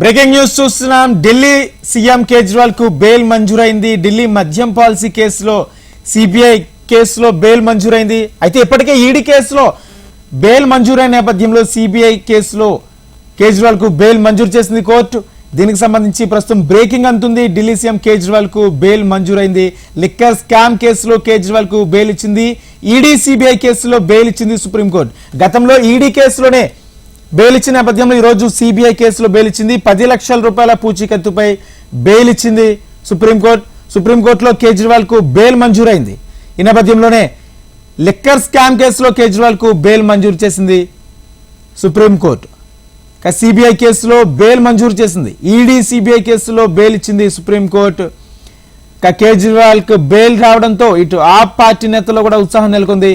Breaking news చూస్తున్నాం. Delhi CM కేజ్రీవాల్కు bail మంజూరైంది. ఢిల్లీ మద్యం పాలసీ కేసులో సిబిఐ కేసులో బెయిల్ మంజూరైంది. అయితే ఇప్పటికే ఈడీ కేసులో బెయిల్ మంజూరైన నేపథ్యంలో సిబిఐ కేసులో కేజ్రీవాల్కు బెయిల్ మంజూరు చేసింది కోర్టు. దీనికి సంబంధించి ప్రస్తుతం బ్రేకింగ్ అంటుంది ఢిల్లీ సీఎం కేజ్రీవాల్కు బెయిల్ మంజూరైంది. లిక్కర్ స్కామ్ కేసులో కేజ్రీవాల్కు బెయిల్ ఇచ్చింది. ఈడీ సిబిఐ కేసులో బెయిల్ ఇచ్చింది సుప్రీంకోర్టు. గతంలో ఈడీ కేసులోనే బెయిల్ ఇచ్చిన నేపథ్యంలో ఈరోజు సిబిఐ కేసులో బెయిల్ ఇచ్చింది పది లక్షల రూపాయల పూచీకత్తుపై బెయిల్ ఇచ్చింది సుప్రీంకోర్టు. సుప్రీంకోర్టులో కేజ్రీవాల్కు బెయిల్ మంజూరైంది. ఈ నేపథ్యంలోనే లిక్కర్ స్కామ్ కేసులో కేజ్రీవాల్కు బెయిల్ మంజూరు చేసింది సుప్రీంకోర్టు. సిబిఐ కేసులో బెయిల్ మంజూరు చేసింది. ఈడీ సిబిఐ కేసులో బెయిల్ ఇచ్చింది సుప్రీంకోర్టు. కేజ్రీవాల్కు బెయిల్ రావడంతో ఇటు ఆ పార్టీ నేతల్లో కూడా ఉత్సాహం నెలకొంది.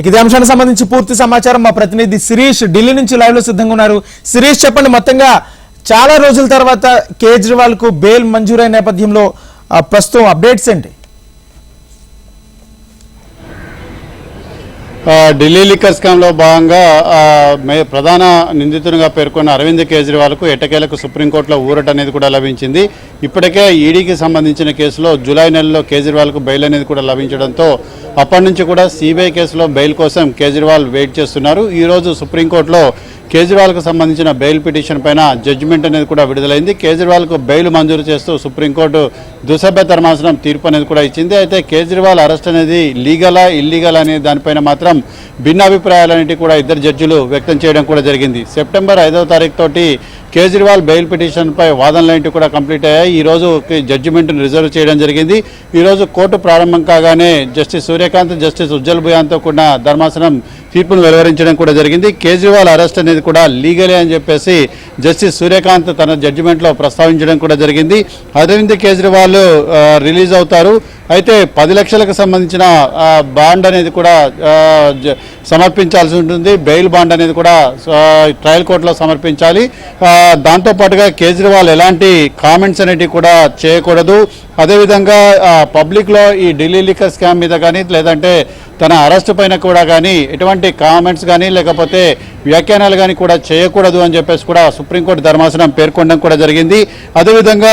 ఇక ఇదే అంశానికి సంబంధించి పూర్తి సమాచారం మా ప్రతినిధి శిరీష్ ఢిల్లీ నుంచి లైవ్లో సిద్ధంగా ఉన్నారు. శిరీష్ చెప్పండి మొత్తంగా చాలా రోజుల తర్వాత కేజ్రీవాల్కు బెయిల్ మంజూరైన నేపథ్యంలో ప్రస్తుతం అప్డేట్స్ ఏంటి? ఢిల్లీ లిక్కర్ స్కామ్లో భాగంగా ప్రధాన నిందితునిగా పేర్కొన్న అరవింద్ కేజ్రీవాల్కు ఎట్టకేలకు సుప్రీంకోర్టులో ఊరట అనేది కూడా లభించింది. ఇప్పటికే ఈడీకి సంబంధించిన కేసులో జూలై నెలలో కేజ్రీవాల్కు బెయిల్ అనేది కూడా లభించడంతో అప్పటి నుంచి కూడా సిబిఐ కేసులో బెయిల్ కోసం కేజ్రీవాల్ వెయిట్ చేస్తున్నారు. ఈరోజు సుప్రీంకోర్టులో కేజ్రీవాల్కు సంబంధించిన బెయిల్ పిటిషన్ పైన జడ్జిమెంట్ అనేది కూడా విడుదలైంది. కేజ్రీవాల్కు బెయిల్ మంజూరు చేస్తూ సుప్రీంకోర్టు దుసభ్య ధర్మాసనం తీర్పు అనేది కూడా ఇచ్చింది. అయితే కేజ్రీవాల్ అరెస్ట్ అనేది లీగలా ఇల్లీగల్ అనే దానిపైన మాత్రం భిన్నాభిప్రాయాలన్నిటి కూడా ఇద్దరు జడ్జిలు వ్యక్తం చేయడం కూడా జరిగింది. సెప్టెంబర్ ఐదవ తారీఖు తోటి కేజ్రీవాల్ బెయిల్ పిటిషన్పై వాదనలన్నింటి కూడా కంప్లీట్ అయ్యాయి. ఈ రోజు జడ్జిమెంట్ను రిజర్వ్ చేయడం జరిగింది. ఈ రోజు కోర్టు ప్రారంభం కాగానే జస్టిస్ సూర్యకాంత్ జస్టిస్ ఉజ్జల్ భుయాన్తో కూడిన ధర్మాసనం తీర్పును వెలువరించడం కూడా జరిగింది. కేజ్రీవాల్ అరెస్ట్ అనేది కూడా లీగలే అని చెప్పేసి జస్టిస్ సూర్యకాంత్ తన జడ్జిమెంట్లో ప్రస్తావించడం కూడా జరిగింది. అరవింద్ కేజ్రీవాల్ రిలీజ్ అవుతారు. అయితే పది లక్షలకు సంబంధించిన బాండ్ అనేది కూడా జ- సమర్పించాల్సి ఉంటుంది. బెయిల్ బాండ్ అనేది కూడా ట్రయల్ కోర్టులో సమర్పించాలి. దాంతోపాటుగా కేజ్రీవాల్ ఎలాంటి కామెంట్స్ అనేటివి కూడా చేయకూడదు. అదేవిధంగా పబ్లిక్లో ఈ ఢిల్లీ లీకర్ స్కామ్ మీద కానీ లేదంటే తన అరెస్ట్ పైన కూడా కానీ ఎటువంటి కామెంట్స్ కానీ లేకపోతే వ్యాఖ్యానాలు కానీ కూడా చేయకూడదు అని చెప్పేసి కూడా సుప్రీంకోర్టు ధర్మాసనం పేర్కొనడం కూడా జరిగింది. అదేవిధంగా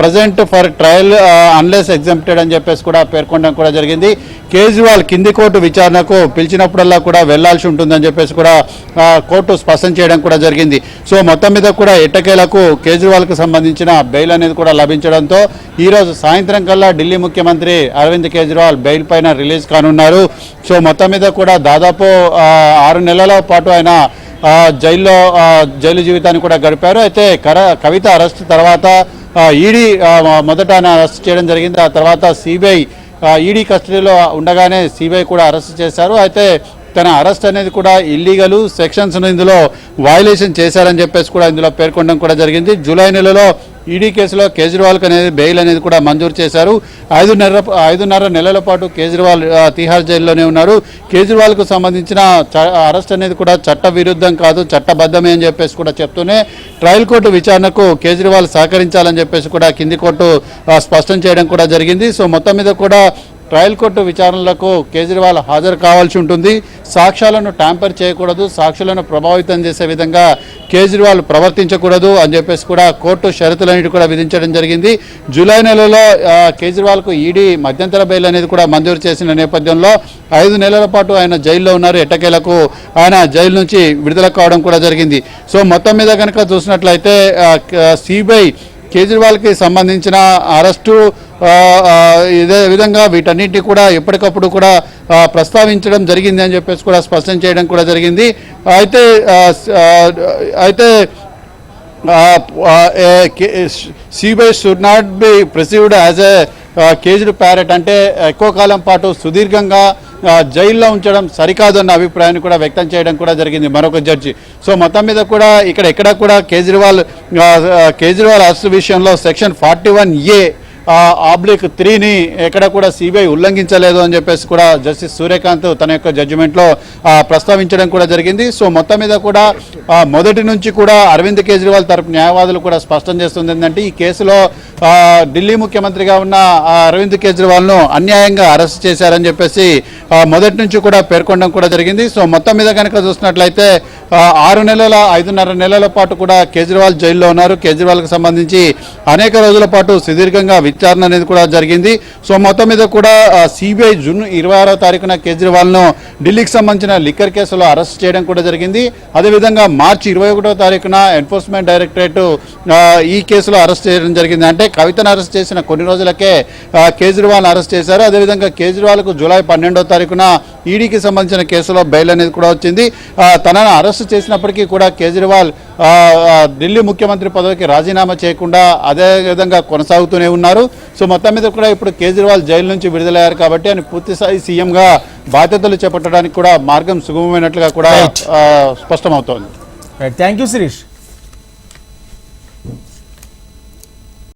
present for trial unless exempted అని చెప్పేసి కూడా పేర్కొనడం కూడా జరిగింది. కేజ్రీవాల్ కింది కోర్టు విచారణకు పిలిచినప్పుడల్లా కూడా వెళ్ళాల్సి ఉంటుందని చెప్పేసి కూడా కోర్టు స్పష్టం చేయడం కూడా జరిగింది. సో మొత్తం మీద కూడా ఎట్టకేలకు కేజ్రీవాల్కు సంబంధించిన బెయిల్ అనేది కూడా లభించడంతో ఈరోజు సాయంత్రం కల్లా ఢిల్లీ ముఖ్యమంత్రి అరవింద్ కేజ్రీవాల్ బెయిల్ పైన రిలీజ్ కానున్నారు. సో మొత్తం మీద కూడా దాదాపు ఆరు నెలల పాటు ఆయన జైల్లో జైలు జీవితాన్ని కూడా గడిపారు. అయితే కర కవిత అరెస్ట్ తర్వాత ఈడీ మొదట ఆయన అరెస్ట్ చేయడం జరిగింది. ఆ తర్వాత సిబిఐ ఈడీ కస్టడీలో ఉండగానే సిబిఐ కూడా అరెస్ట్ చేశారు. అయితే తన అరెస్ట్ అనేది కూడా ఇల్లీగల్ సెక్షన్స్ ఇందులో వయలేషన్ చేశారని చెప్పేసి కూడా ఇందులో పేర్కొనడం కూడా జరిగింది. జూలై నెలలో ఈడీ కేసులో కేజ్రీవాల్కి అనేది బెయిల్ అనేది కూడా మంజూరు చేశారు. ఐదున్నర ఐదున్నర నెలల పాటు కేజ్రీవాల్ తిహార్ జైల్లోనే ఉన్నారు. కేజ్రీవాల్కు సంబంధించిన చ- అరెస్ట్ అనేది కూడా చట్ట విరుద్ధం కాదు చట్టబద్ధమే అని చెప్పేసి కూడా చెప్తూనే ట్రయల్ కోర్టు విచారణకు కేజ్రీవాల్ సహకరించాలని చెప్పేసి కూడా కింది కోర్టు స్పష్టం చేయడం కూడా జరిగింది. సో మొత్తం మీద కూడా ట్రయల్ కోర్టు విచారణలకు కేజ్రీవాల్ హాజరు కావాల్సి ఉంటుంది. సాక్ష్యాలను ట్యాంపర్ చేయకూడదు సాక్షులను ప్రభావితం చేసే విధంగా కేజ్రీవాల్ ప్రవర్తించకూడదు అని చెప్పేసి కూడా కోర్టు షరతులన్నిటి కూడా విధించడం జరిగింది. జూలై నెలలో కేజ్రీవాల్కు ఈడీ మధ్యంతర బెయిల్ అనేది కూడా మంజూరు చేసిన నేపథ్యంలో ఐదు నెలల పాటు ఆయన జైల్లో ఉన్నారు. ఎట్టకేలకు ఆయన జైలు నుంచి విడుదల కావడం కూడా జరిగింది. సో మొత్తం మీద కనుక చూసినట్లయితే సిబిఐ కేజ్రీవాల్కి సంబంధించిన అరెస్టు ఇదే విధంగా వీటన్నిటి కూడా ఎప్పటికప్పుడు కూడా ప్రస్తావించడం జరిగింది అని చెప్పేసి కూడా స్పష్టం చేయడం కూడా జరిగింది. అయితే అయితే CBI should not be perceived as a caged parrot అంటే ఎక్కువ కాలం పాటు సుదీర్ఘంగా జైల్లో ఉంచడం సరికాదన్న అభిప్రాయాన్ని కూడా వ్యక్తం చేయడం కూడా జరిగింది మరొక జడ్జి. సో మొత్తం మీద కూడా ఇక్కడ ఎక్కడ కూడా కేజ్రీవాల్ కేజ్రీవాల్ అరెస్ట్ విషయంలో section forty one A oblique త్రీని ఎక్కడ కూడా సిబిఐ ఉల్లంఘించలేదు అని చెప్పేసి కూడా జస్టిస్ సూర్యకాంత్ తన యొక్క జడ్జిమెంట్లో ప్రస్తావించడం కూడా జరిగింది. సో మొత్తం మీద కూడా మొదటి నుంచి కూడా అరవింద్ కేజ్రీవాల్ తరపు న్యాయవాదులు కూడా స్పష్టం చేస్తుంది ఏంటంటే ఈ కేసులో ఢిల్లీ ముఖ్యమంత్రిగా ఉన్న ఆ, అరవింద్ కేజ్రీవాల్ను అన్యాయంగా అరెస్ట్ చేశారని చెప్పేసి మొదటి నుంచి కూడా పేర్కొనడం కూడా జరిగింది. సో మొత్తం మీద కనుక చూసినట్లయితే ఆరు నెలల ఐదున్నర నెలల పాటు కూడా కేజ్రీవాల్ జైల్లో ఉన్నారు. కేజ్రీవాల్కి సంబంధించి అనేక రోజుల పాటు సుదీర్ఘంగా విచారణ అనేది కూడా జరిగింది. సో మొత్తం మీద కూడా సిబిఐ జూన్ ఇరవై ఆరో తారీఖున కేజ్రీవాల్ను ఢిల్లీకి సంబంధించిన లిక్కర్ కేసులో అరెస్ట్ చేయడం కూడా జరిగింది. అదేవిధంగా మార్చి ఇరవై ఒకటో తారీఖున ఎన్ఫోర్స్మెంట్ డైరెక్టరేట్ ఈ కేసులో అరెస్ట్ చేయడం జరిగింది. అంటే కవితను అరెస్ట్ చేసిన కొన్ని రోజులకే కేజ్రీవాల్ అరెస్ట్ చేశారు. అదేవిధంగా కేజ్రీవాల్కు జూలై పన్నెండో తారీఖున ఈడీకి సంబంధించిన కేసులో బెయిల్ అనేది కూడా వచ్చింది. తనను అరెస్ట్ చేసినప్పటికీ కూడా కేజ్రీవాల్ ఢిల్లీ ముఖ్యమంత్రి పదవికి రాజీనామా చేయకుండా అదే విధంగా కొనసాగుతూనే ఉన్నారు. సో మొత్తం మీద కూడా ఇప్పుడు కేజ్రీవాల్ జైలు నుంచి విడుదలయ్యారు కాబట్టి ఆయన పూర్తిస్థాయి సీఎంగా బాధ్యతలు చేపట్టడానికి కూడా మార్గం సుగమమైనట్లుగా కూడా స్పష్టమవుతోంది. Thank you Sirish